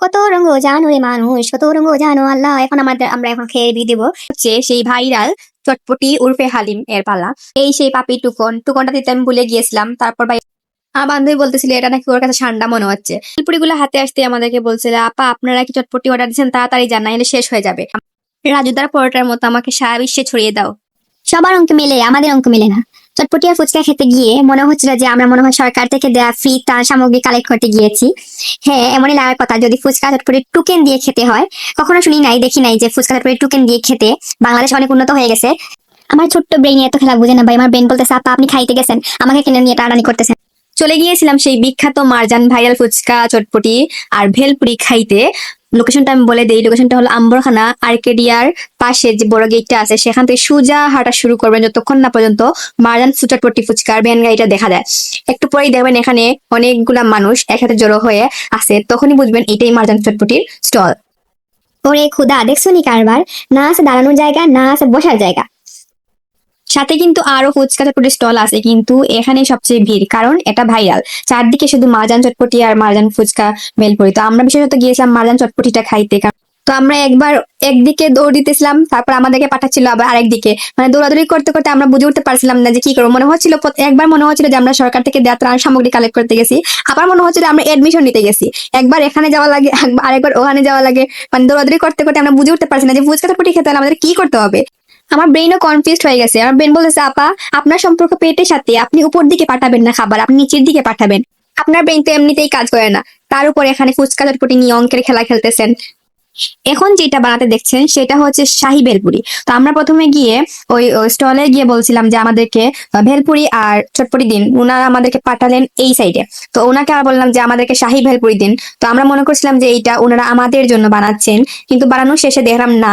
কত রঙ জানো রে মানুষ কত রঙ জানো আল্লাহ এখন আমাদের আমরা এখন খেয়ে দিয়ে দেবো হচ্ছে সেই ভাইরাল চটপটি উর্ফে হালিম, এর পালা। এই সেই পাপি টুকন টুকনটা দিতে আমি ভুলে গিয়েছিলাম, তারপর ভাই আমার বান্ধবী বলতেছিল, এটা নাকি ওর কাছে ঠান্ডা মনে হচ্ছে? ফুলপুরিগুলো হাতে আসতে আমাদেরকে বলছিল আপা আপনারা কি চটপটি অর্ডার দিচ্ছেন তাড়াতাড়ি জান এলে শেষ হয়ে যাবে রাজুদার পরোটার মতো আমাকে সারা বিশ্বে ছড়িয়ে দাও সবার অঙ্ক মেলে আমাদের অঙ্ক মেলে না চটপটি আর ফুচকা খেতে গিয়ে মনে হচ্ছিল যে আমরা মনে হয় সরকার থেকে দেওয়া ফ্রি তার সামগ্রী কালেক্ট করতে গিয়েছি। হ্যাঁ এমনই লাগার কথা, যদি ফুচকা চটপটি টুকেন দিয়ে খেতে হয়, কখনো শুনি নাই, দেখি নাই যে ফুচকা চটপটি টুকেন দিয়ে খেতে বাংলাদেশ অনেক উন্নত হয়ে গেছে। আমার ছোট্ট ব্রেইন এত খেলা বুঝে না ভাই, আমার ব্রেন বলতেছে, আপা, আপনি খাইতে গেছেন, আমাকে কিনে নিয়ে টানানি করতেছেন। চলে গিয়েছিলাম সেই বিখ্যাত মারজান ভাইরাল ফুচকা চটপটি আর ভেলপুরি খাইতে। লোকেশনটা আমি বলে দিই। লোকেশনটা হলো আম্বরখানা, আর্কেডিয়ার পাশে যে বড় গেটটা আছে, সেখান থেকে সুজা হাঁটা শুরু করবেন যতক্ষণ না পর্যন্ত মারজান পট্টি ফুচকার ভ্যান গাড়িটা দেখা যায় একটু পরেই দেখবেন এখানে অনেকগুলা মানুষ একসাথে জড়ো হয়ে আছে, তখনই বুঝবেন এটাই মারজান চটপটির স্টল ওরে খুদা, দেখছ নি কারবার? না আছে দাঁড়ানোর জায়গা, না আছে বসার জায়গা। সাথে কিন্তু আরও ফুচকা চটপটি স্টল আছে কিন্তু এখানে সবচেয়ে ভিড়, কারণ এটা ভাইরাল। চারদিকে শুধু মারজান চটপটি আর মারজান ফুচকা মেলপুরি তো আমরা বিশেষত গিয়েছিলাম মারজান চটপটিটা খাইতে তো আমরা একবার একদিকে দৌড় দিতেছিলাম, তারপর আমাদেরকে পাঠাচ্ছিল আবার আরেকদিকে। মানে দৌড়াদৌড়ি করতে করতে আমরা বুঝে উঠতে পারছিলাম না যে কি করব। মনে হচ্ছিল একবার মনে হচ্ছিল যে আমরা সরকার থেকে দেওয়া ত্রাণ সামগ্রী কালেক্ট করতে গেছি। আবার মনে হচ্ছিল আমরা এডমিশন নিতে গেছি। একবার এখানে যাওয়া লাগে, আরেকবার ওখানে যাওয়া লাগে। মানে দৌড়াদৌড়ি করতে করতে আমরা বুঝে উঠতে পারছি না যে ফুচকা চটপটি খেতে হলে আমাদের কি করতে হবে? আমার ব্রেনও কনফিউজ হয়ে গেছে। আমার ব্রেন বলেছে আপা, আপনার সম্পর্ক পেটের সাথে, আপনি উপর দিকে পাঠাবেন না খাবার, আপনি নিচের দিকে পাঠাবেন। আপনার ব্রেন তো এমনিতেই কাজ করে না। তার উপর এখানে ফুচকা চটপটি নিয়ে অঙ্কের খেলা খেলতেছেন। এখন যেটা বানাতে দেখছেন, সেটা হচ্ছে শাহি ভেলপুরি। তো আমরা প্রথমে গিয়ে ওই স্টলে গিয়ে বলছিলাম যে আমাদেরকে ভেলপুরি আর চটপটি দিন। উনারা আমাদেরকে পাঠালেন এই সাইডে তো ওনাকে আর বললাম যে আমাদেরকে শাহি ভেলপুরি দিন। তো আমরা মনে করছিলাম যে এইটা ওনারা আমাদের জন্য বানাচ্ছেন, কিন্তু বানানোর শেষে দেখলাম না,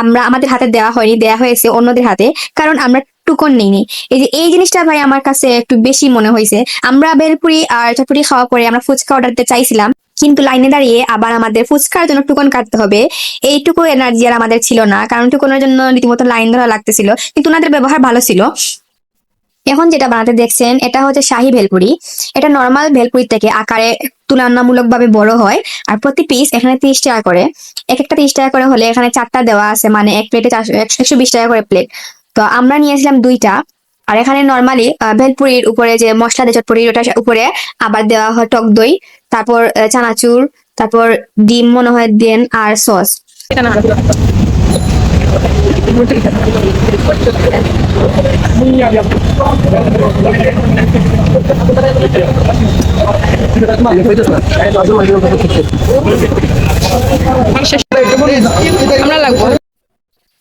আমরা, আমাদের হাতে দেওয়া হয়নি দেওয়া হয়েছে অন্যদের হাতে, কারণ আমরা টুকন নেই নি। এই যে, এই জিনিসটা ভাই আমার কাছে একটু বেশি মনে হয়েছে। আমরা ভেলপুরি আর চটপটি খাওয়া পরে আমরা ফুচকা অর্ডার দিতে চাইছিলাম কিন্তু লাইনে দাঁড়িয়ে আবার আমাদের ফুচকার জন্য টুকন কাটতে হবে। এইটুকু এনার্জি আর আমাদের ছিল না, কারণ টুকনের জন্য রীতিমতো লাইন ধরা লাগতেছিল, কিন্তু ওনাদের ব্যবহার ভালো ছিল। এখন যেটা বানাতে দেখছেন, এটা হচ্ছে শাহি ভেলপুরি। এটা নর্মাল ভেলপুরি থেকে আকারে তুলনামূলকভাবে বড় হয়, আর প্রতি পিস এখানে তিরিশ টাকা করে। এক একটা তিরিশ টাকা করে হলে এখানে চারটা দেওয়া আছে মানে এক প্লেটে একশো বিশ টাকা করে প্লেট তো আমরা নিয়েছিলাম দুইটা, আর এখানে নর্মালি ভেলপুরির উপরে যে মশলা দিয়ে চটপটির ওটার উপরে আবার দেওয়া হয় টক দই। তারপর চানাচুর, তারপর ডিম মনে হয় দেন আর সস।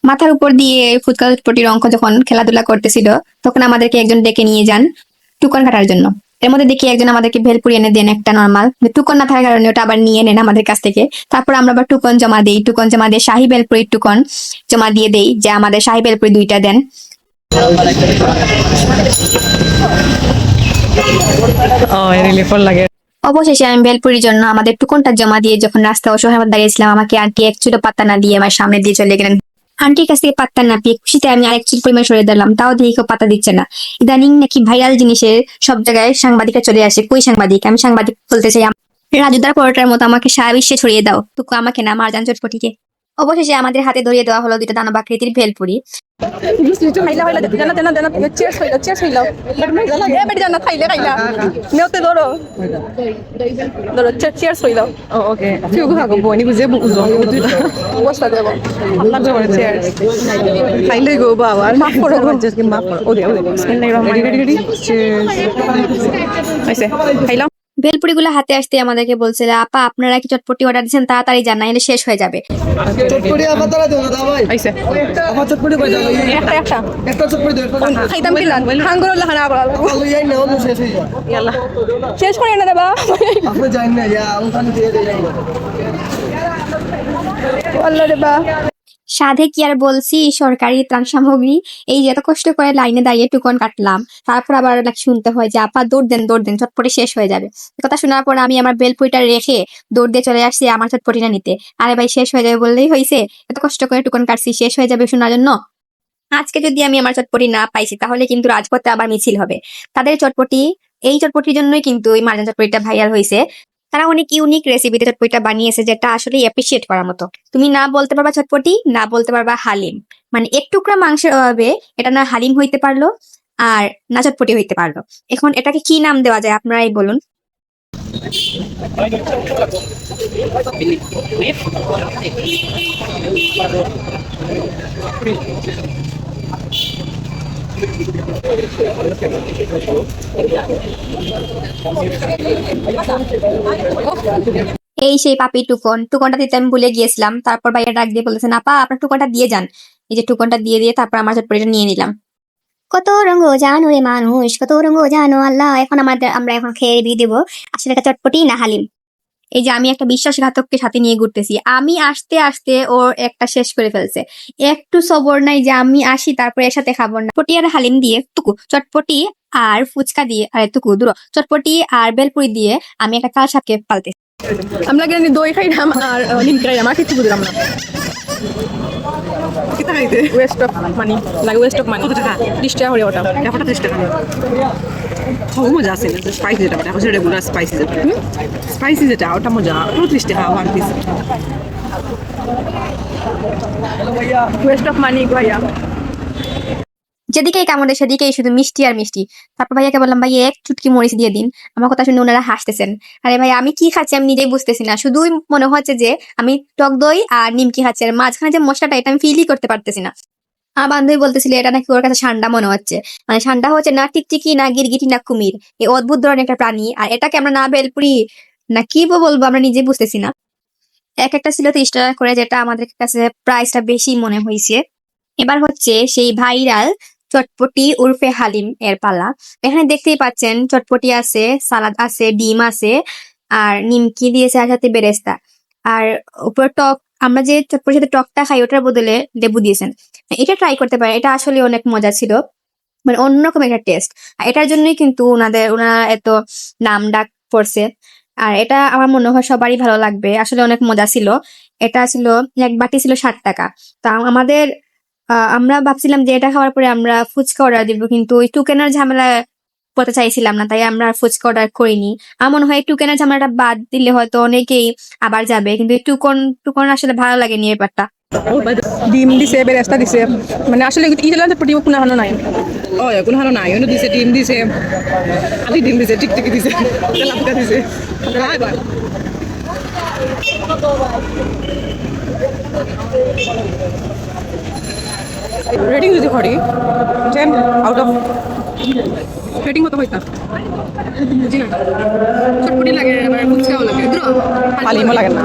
মাথার উপর দিয়ে ফুচকা চটপটির অঙ্ক যখন খেলাধুলা করতেছিল, তখন আমাদেরকে একজন ডেকে নিয়ে যান টুকন কাটার জন্য। এর মধ্যে দেখি একজন আমাদেরকে ভেলপুরি এনে দেন একটা নর্মাল টুকন না থাকার কারণে ওটা আবার নিয়ে নেন আমাদের কাছ থেকে। তারপর আমরা আবার টুকন জমা দিই। টুকন জমা দিয়ে শাহি ভেলপুরির টুকন জমা দিয়ে দেই যে আমাদের শাহি ভেলপুরি দুইটা দেন। লাগে অবশেষে আমি ভেলপুরির জন্য আমাদের টুকনটা জমা দিয়ে যখন রাস্তা অসহায় দাঁড়িয়েছিলাম আমাকে আন্টি এক চুলো পাতা না দিয়ে আমার সামনে দিয়ে চলে গেলেন। আন্টির কাছ থেকে পাত্তা না পেয়ে খুশিতে আমি আরেক চুল পরিমাণ সরে দিলাম তাও দেখি কেউ পাত্তা দিচ্ছে না। ইদানিং নাকি ভাইরাল জিনিসের সব জায়গায় সাংবাদিকরা চলে আসে। কই সাংবাদিক? আমি সাংবাদিক বলতে চাই রাজুদার পরোটার মতো আমাকে সারা বিশ্বে ছড়িয়ে দাও। টুকু আমাকে না মারজান চটপটিকে। অবশেষে আমাদের হাতে ধরিয়ে দেওয়া হলো দুটো দানব আকৃতির ভেলপুরি। খাইলাম ভেলপুরিগুলো হাতে আসতে আমাদেরকে বলছিল আপা আপনারা কি চটপটি অর্ডার দিচ্ছেন তাড়াতাড়ি জান না এলে শেষ হয়ে যাবে। চটপটি আমার দ্বারা দেবো না ভাই। আইছে আমার চটপটি কয়টা? একটা একটা। একটা চটপটি খাইতাম হাঙ্গর না অন্য শেষ হয়ে যায় ইয়াল্লা। শেষ করে না আপনি জানেন না ইয়া ওখানে দিয়ে আল্লাহ দেবা সাধে কি আর বলছি, সরকারি ত্রাণ সামগ্রী, এই যে এত কষ্ট করে লাইনে দাঁড়িয়ে টুকন কাটলাম। তারপর আবার নাকি শুনতে হয় যে, আপা, দৌড় দেন দৌড় দেন চটপটি শেষ হয়ে যাবে। কথা শোনার পর আমি আমার বেলপুরিটা রেখে দৌড় দিয়ে চলে আসছি আমার চটপটিটা নিতে। আরে ভাই, শেষ হয়ে যাবে বললেই হয়েছে এত কষ্ট করে টুকন কাটছি, শেষ হয়ে যাবে শোনার জন্য? আজকে যদি আমি আমার চটপটি না পাইছি, তাহলে কিন্তু রাজপথে আবার মিছিল হবে। তাদের চটপটি, এই চটপটির জন্যই কিন্তু এই মার্জান চটপটিটা ভাইরাল হয়েছে তারা অনেক ইউনিক রেসিপিতে চটপটিটা বানিয়েছে যেটা আসলে অ্যাপ্রিসিয়েট করার মতো। তুমি না বলতে পারবা চটপটি, না বলতে পারবা হালিম। মানে এক টুকরা মাংসের অভাবে এটা না হালিম হইতে পারল আর না চটপটি হইতে পারল। এখন এটাকে কি নাম দেওয়া যায় আপনারাই বলুন। এই সেই পাপি টুকন। টুকনটা দিতে আমি ভুলে গিয়েছিলাম। তারপর ভাইয়া ডাক দিয়ে বলেছেন আপা আপনার টুকনটা দিয়ে যান। এই যে টুকনটা দিয়ে দিয়ে তারপর আমার চটপটিটা নিয়ে নিলাম। কত রঙ জানো রে মানুষ, কত রঙ জানো আল্লাহ। এখন আমাদের, আমরা এখন খেয়ে দিয়ে দেবো। আসলে চটপটি না হালিম। এই যে আমি একটা বিশ্বাসঘাতককে সাথে নিয়ে ঘুরতেছি। আমি আসতে আসতে ওর একটা শেষ করে ফেলছে। একটু সবর নাই যে আমি আসি, তারপরে এর সাথে খাব না। পটি আর হালিম দিয়ে, টুকু, চটপটি আর ফুচকা দিয়ে, আর টুকু, দূর, চটপটি আর বেলপুরি দিয়ে আমি একটা কাল সাপকে পালতে আমরা দই খাইলাম আর নিম খাইলাম আর কিছু বুঝলাম না। কিতা খাইতে ওয়েস্ট অফ মানি লাগে ওয়েস্ট অফ মানি কত টাকা? বিশ টাকা করে ওটা ব্যাপারটা ত্রিশ টাকা খুব মজা আছে স্পাইসি যেটা ওটা হচ্ছে রেগুলার স্পাইসি যেটা স্পাইসি যেটা ওটা মজা। পুরো ত্রিশ টাকা one piece waste of money ভাইয়া যেদিকেই কামড়ে সেদিকেই শুধু মিষ্টি আর মিষ্টি। তারপর ভাইয়াকে বললাম, ভাই, এক চুটকি মরিচ দিয়ে দিন। আমার কথা শুনে ওনারা হাসতেছেন। আরে ভাই, আমি কি খাচ্ছি আমি নিজেই বুঝতেছি না। শুধুই মনে হচ্ছে যে আমি টক দই আর নিমকি খাচ্ছি। আর মাঝখানে যে মশলাটা, এটা আমি ফিলই করতে পারতেছি না। আমার বান্ধবী বলতেছিল, এটা নাকি ওর কাছে ঠান্ডা মনে হচ্ছে। মানে ঠান্ডা হচ্ছে না টিকটিকি, না গিরগিটি, না কুমির। এই অদ্ভুত ধরনের একটা প্রাণী। আর এটাকে আমরা না বেলপুরি, না কি বলব আমরা নিজে বুঝতেছি না। এক একটা ছিল তিরিশ টাকা করে, যেটা আমাদের কাছে প্রাইসটা বেশি মনে হয়েছে এবার হচ্ছে সেই ভাইরাল চটপটি উর্ফে হালিম এর পালা। এখানে দেখতেই পাচ্ছেন চটপটি আছে, সালাদ আছে, ডিম আছে, আর নিমকি দিয়েছে আর সাথে বেরেস্তা। আর উপর টক, আমরা যে চটপটির সাথে টকটা খাই, ওটার বদলে লেবু দিয়েছেন। এটা ট্রাই করতে পারে এটা আসলে অনেক মজা ছিল। মানে অন্যরকম একটা টেস্ট এটার জন্যই কিন্তু ওনাদের ওনারা এত নাম ডাক পড়ছে। আর এটা আমার মনে হয় সবারই ভালো লাগবে, আসলে অনেক মজা ছিল। এটা ছিল, এক বাটি ছিল ষাট টাকা। তা আমাদের আমরা ভাবছিলাম যে এটা খাওয়ার পরে আমরা ফুচকা অর্ডার দিব কিন্তু ওই টুকেনার ঝামেলা করতে চাইছিলাম না তাই আমরা আর ফুচকা অর্ডার করিনি। আমার মনে হয় এই টুকেনার ঝামেলাটা বাদ দিলে হয়তো অনেকেই আবার যাবে কিন্তু এই টুকন টুকন আসলে ভালো লাগেনি ব্যাপারটা। ডিম দিছে বেরেস্তা দিছে। মানে আসলে ইটালা চটপটি কোনো হানো নাই। ও এখন হানো নাই অন্য দিছে ডিম দিছে। আলি ডিম দিছে টিকটিকি দিছে তেলাপিকা দিছে। যদি করি টেন আউট অফ রেটিং কত না চটপটি লাগে লাগে না।